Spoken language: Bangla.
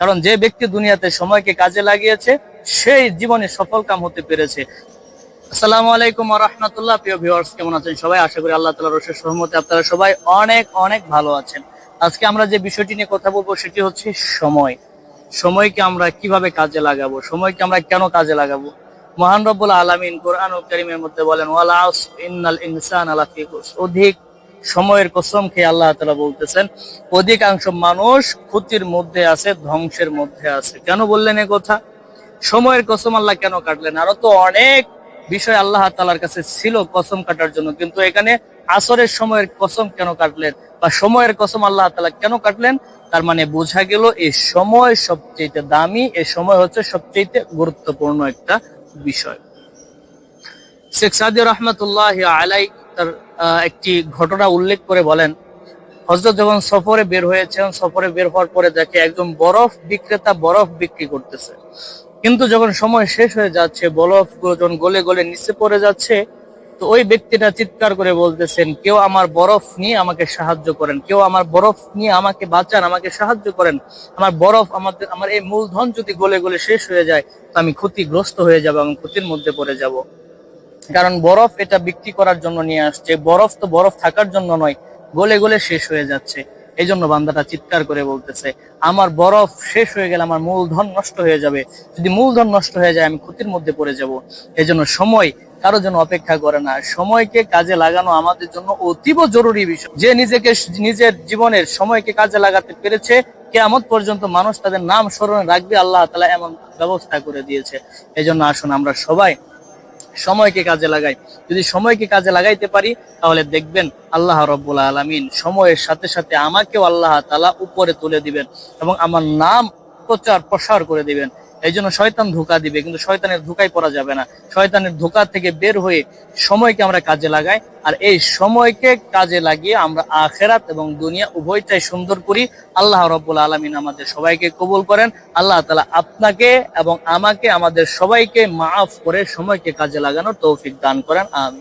কারণ যে ব্যক্তি দুনিয়াতে সময়কে কাজে লাগিয়েছে, সেই জীবনে সফল কাম হতে পেরেছে। আসসালামু আলাইকুম রহমতুল্লাহ। প্রিয় ভিউয়ার্স কেমন আছেন সবাই? আশা করি আল্লাহ তালা রসের সহমতে আপনারা সবাই অনেক অনেক ভালো আছেন। আজকে আমরা যে বিষয়টি নিয়ে কথা বলব, সেটি হচ্ছে সময়। সময়কে আমরা কীভাবে কাজে লাগাবো? সময়কে আমরা কেন কাজে লাগাবো? মহান রব্বুল আলমিন কোরআন করিমের মধ্যে বলেন, ওয়ালা ইনসান আলা ফি খুস। অধিক সময়ের কসম খেয়ে আল্লাহ তালা বলতেছেন, অধিকাংশ মানুষ ক্ষতির মধ্যে আছে, ধ্বংসের মধ্যে আছে। কেন বললেন এ কথা? সময়ের কসম আল্লাহ কেন কাটলেন? আরও তো অনেক বিষয় আল্লাহ তালার কাছে ছিল কসম কাটার জন্য, কিন্তু এখানে আসরের সময়ের কসম কেন কাটলেন? বা সময়ের কসম আল্লাহ তালা কেন কাটলেন? তার মানে বোঝা গেল এই সময় সবচেয়ে দামি এই সময় হচ্ছে সবচেয়ে গুরুত্বপূর্ণ একটা বিষয়। শেখ সাদি রহমতুল্লাহ আলাই তার একটি ঘটনা উল্লেখ করে বলেন হজরত যখন সফরে বের হয়েছেন, সফরে বের হওয়ার পরে দেখে একজন বরফ বিক্রেতা বরফ বিক্রি করতেছে। কিন্তু যখন সময় শেষ হয়ে যাচ্ছে বরফ যখন গলে গলে নিচে পড়ে যাচ্ছে, তো ওই ব্যক্তিটা চিৎকার করে বলতেছেন, কেউ আমার বরফ নিয়ে আমাকে সাহায্য করেন, কেউ আমার বরফ নিয়ে আমাকে বাঁচান, আমাকে সাহায্য করেন। আমার বরফ আমাদের, আমার এই মূলধন যদি গলে গলে শেষ হয়ে যায়, তো আমি ক্ষতিগ্রস্ত হয়ে যাব, আমি ক্ষতির মধ্যে পড়ে যাব। কারণ বরফ এটা বিক্রি করার জন্য নিয়ে আসছে। বরফ তো বরফ থাকার জন্য নয়, গলে গলে শেষ হয়ে যাচ্ছে। এই জন্য বান্দাটা চিৎকার করে বলতেছে, আমার বরফ শেষ হয়ে গেলে আমার মূলধন নষ্ট হয়ে যাবে। যদি মূলধন নষ্ট হয়ে যায়, আমি ক্ষতির মধ্যে পড়ে যাব। এই জন্য সময় কারোর জন্য অপেক্ষা করে না। সময়কে কাজে লাগানো আমাদের জন্য অতীব জরুরি বিষয়। যে নিজেকে, নিজের জীবনের সময়কে কাজে লাগাতে পেরেছে, কেয়ামত পর্যন্ত মানুষ তাদের নাম স্মরণে রাখবে। আল্লাহ তালা এমন ব্যবস্থা করে দিয়েছে। এই জন্য আসুন আমরা সবাই সময়কে কাজে লাগাই। যদি সময়কে কাজে লাগাইতে পারি, তাহলে দেখবেন আল্লাহ রব্বুল আলমিন সময়ের সাথে সাথে আমাকেও আল্লাহ তালা উপরে তুলে দিবেন এবং আমার নাম প্রচার প্রসার করে দিবেন। এই জন্য শয়তান ধোকা দিবে, কিন্তু শয়তানের ধোকায় পড়া যাবে না। শয়তানের ধোকা থেকে বের হয়ে সময়কে আমরা কাজে লাগাই, আর এই সময়কে কাজে লাগিয়ে আমরা আখেরাত এবং দুনিয়া উভয়টাই সুন্দর করি। আল্লাহ রব্বুল আলমিন আমাদের সবাইকে কবুল করেন। আল্লাহ তালা আপনাকে এবং আমাকে, আমাদের সবাইকে মাফ করে সময়কে কাজে লাগানোর তৌফিক দান করেন। আমি